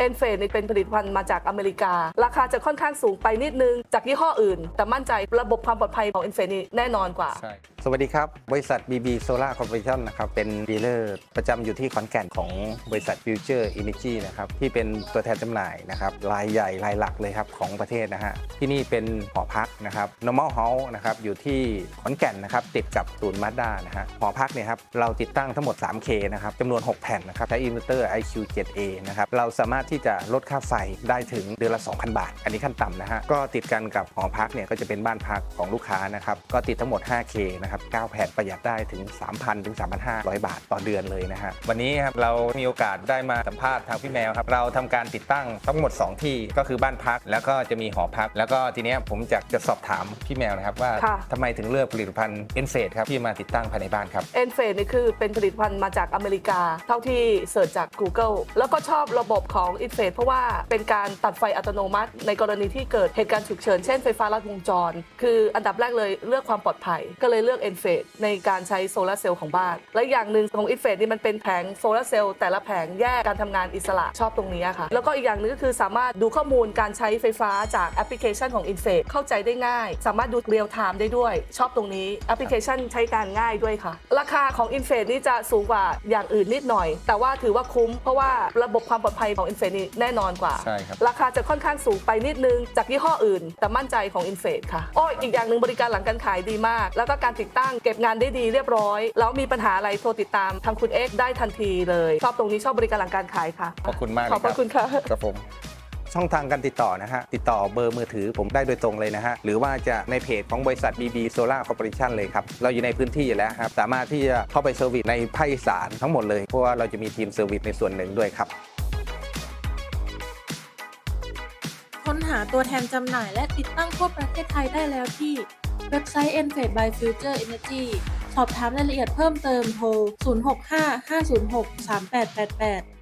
เอนเฟดนี่เป็นผลิตภัณฑ์มาจากอเมริกา ราคาจะค่อนข้างสูงไปนิดนึงจากยี่ห้ออื่น แต่มั่นใจระบบความปลอดภัยของเอนเฟดนี่แน่นอนกว่าใช่สวัสดีครับ บริษัท BB Solar Corporation นะครับ เป็นดีลเลอร์ประจำอยู่ที่ขอนแก่นของบริษัท Future Energy นะครับ ที่เป็นตัวแทนจำหน่ายนะครับรายใหญ่รายหลักเลยครับ ของประเทศนะฮะ ที่นี่เป็นหอพักนะครับ normal house นะครับ อยู่ที่ขอนแก่นนะครับ ติดกับศูนย์มาด้านะฮะ หอพักเนี่ยครับ เราติดตั้งทั้งหมด 3K นะครับจำนวน 6 แผ่นนะครับ ใช้อินเวอร์เตอร์ IQ 7A นะครับ เราสามารถที่จะลดค่าไฟได้ถึงเดือนละ 2,000 บาท อันนี้ขั้นต่ำนะฮะ ก็ติดกันกับหอพักเนี่ยก็จะเป็นบ้านพักของลูกค้านะครับ ก็ติดทั้งหมด 5K นะครับ9แผ่นประหยัดได้ถึง 3,000ถึง3,500 บาทต่อเดือนเลยนะฮะวันนี้ครับเรามีโอกาสได้มาสัมภาษณ์ทางพี่แมวครับเราทำการติดตั้งทั้งหมด 2 ที่ก็คือบ้านพัก แล้วก็จะมีหอพัก แล้วก็ทีเนี้ยผมจะจะสอบถามพี่แมวนะครับว่าค่ะทำไมถึงเลือกผลิตภัณฑ์เอ็นเฟดครับที่มาติดตั้งภายในบ้านครับเอนเฟดนี่คือเป็นผลิตภัณฑ์มาจากอเมริกา เท่าที่เสิร์ชจาก Google แล้วก็ชอบระบบของ i n f a d เพราะว่าเป็นการตัดไฟอัตโนมัติ ในกรณีที่เกิดเหตุการณ์ฉุกเฉินเช่นไฟฟ้าลัดวงจร คืออันดับแรกเลยเลือกความปลอดภัยก็เลยเลือก e n f a d ในการใช้โซลาร์เซลล์ของบ้าน และอย่างหนึ่งของ i n f a d นี่มันเป็นแผงโซลาร์เซลล์แต่ละแผงแยกการทำงานอิสระชอบตรงนี้ค่ะ แล้วก็อีกอย่างหนึงก็คือสามารถดูข้อมูลการใช้ไฟฟ้าจากแอปพลิเคชันของ i n f a d เข้าใจได้ง่าย สามารถดูเรียลไทม์ได้ด้วย ชอบตรงนี้แอปพลิเคชันใช้การง่ายด้วยค่ะ ราคาของ i n f a d นี่จะสูงกว่าอย่างอื่นนิดหน่อย แต่ว่าถือว่าคุ้มเพราะว่าระบบความปลอดภัยของ i n f a d นี่แน่นอนกว่าใช่ครับราคาจะค่อนข้างสูงไปนิดนึงจากยี่ห้ออื่น แต่มั่นใจของ i n f a d ค่ะอ้ออีกอย่างหนึ่งบริการหลังการขายดีมาก แล้วก็การติดตั้ง เก็บงานได้ดีเรียบร้อย แล้วมีปัญหาอะไรโทรติดตามทางคุณเอ็กได้ทันทีเลย ชอบตรงนี้ชอบบริการหลังการขายค่ะ ขอบคุณมากเลยขอบพระคุณค่ะ ครับผมช่องทางการติดต่อนะฮะ ติดต่อเบอร์มือถือผมได้โดยตรงเลยนะฮะ หรือว่าจะในเพจของบริษัท BB Solar Corporation เลยครับ เราอยู่ในพื้นที่อยู่แล้วครับ สามารถที่จะเข้าไปเซอร์วิสในภาคอีสานทั้งหมดเลย เพราะว่าเราจะมีทีมเซอร์วิสในส่วนหนึ่งด้วยครับ ค้นหาตัวแทนจำหน่ายและติดตั้งทั่วประเทศไทยได้แล้วที่ เว็บไซต์ e n f a d by Future Energy สอบถามรายละเอียดเพิ่มเติมโทร 065 506 3888